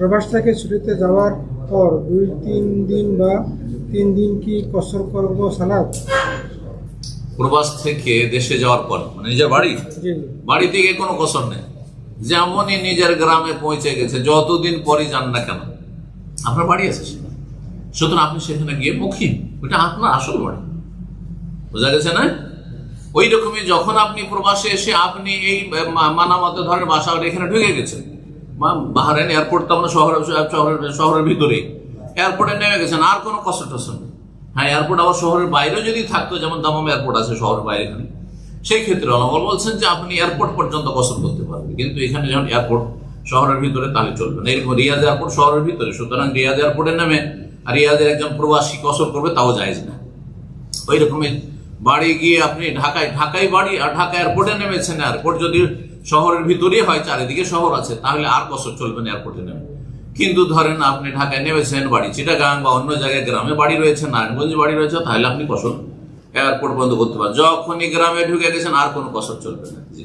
প্রবাস থেকে ছুটিতে যাওয়ার পর দুই তিন দিন বা তিন দিন কি কসর করব সালাদ? প্রবাস থেকে দেশে যাওয়ার পর মানে নিজের বাড়ি? বাড়ি থেকে কোনো কসর নেই। যেমনই নিজের গ্রামে পৌঁছে গেছে যতদিন পরই যান না কেন আপনার বাড়ি আছে সেখানে। সুতরাং আপনি সেখানে গিয়ে মুখিম ওইটা আপনার আসল বাড়ি। বোঝা গেছে না? ওই রকমই যখন আপনি প্রবাসে এসে আপনি এই মানামতে ধরেন বাসা এখানে ঢুকে গেছেন বাহারেন এয়ারপোর্ট তো আমরা শহরের শহরের শহরের ভিতরে। এয়ারপোর্টে নেমে গেছেন, আর কোনো কষ্ট টসর নেই। হ্যাঁ এয়ারপোর্ট আবার শহরের বাইরেও যদি থাকতো, যেমন দামাম এয়ারপোর্ট আছে শহরের বাইরে এখানে, সেই ক্ষেত্রে অনবল বলছেন যে আপনি এয়ারপোর্ট পর্যন্ত কসর করতে পারবেন। কিন্তু এখানে যখন এয়ারপোর্ট শহরের ভিতরে, তাহলে চলবে না। এরকম রিয়াদ এয়ারপোর্ট শহরের ভিতরে, সুতরাং রিয়াদ এয়ারপোর্টে নেমে আর রিয়াদের একজন প্রবাসী কসর করবে, তাও যায় না। ওই রকমই বাড়ি গিয়ে আপনি ঢাকায় ঢাকায় বাড়ি আর ঢাকা এয়ারপোর্টে নেমেছেন এয়ারপোর্ট যদি শহরের ভিতরেই হয়, চারিদিকে শহর আছে, তাহলে আর কসর চলবেন এয়ারপোর্টে নেমে। কিন্তু ধরেন আপনি ঢাকায় নেমেছেন, বাড়ি চিটাগাং বা অন্য জায়গায় গ্রামে বাড়ি রয়েছে, নারায়ণগঞ্জে বাড়ি রয়েছে, তাহলে আপনি কসর এয়ারপোর্ট বন্ধ করতে পারেন। যখনই গ্রামে ঢুকে গেছেন, আর কোনো কসর চলবে না। জি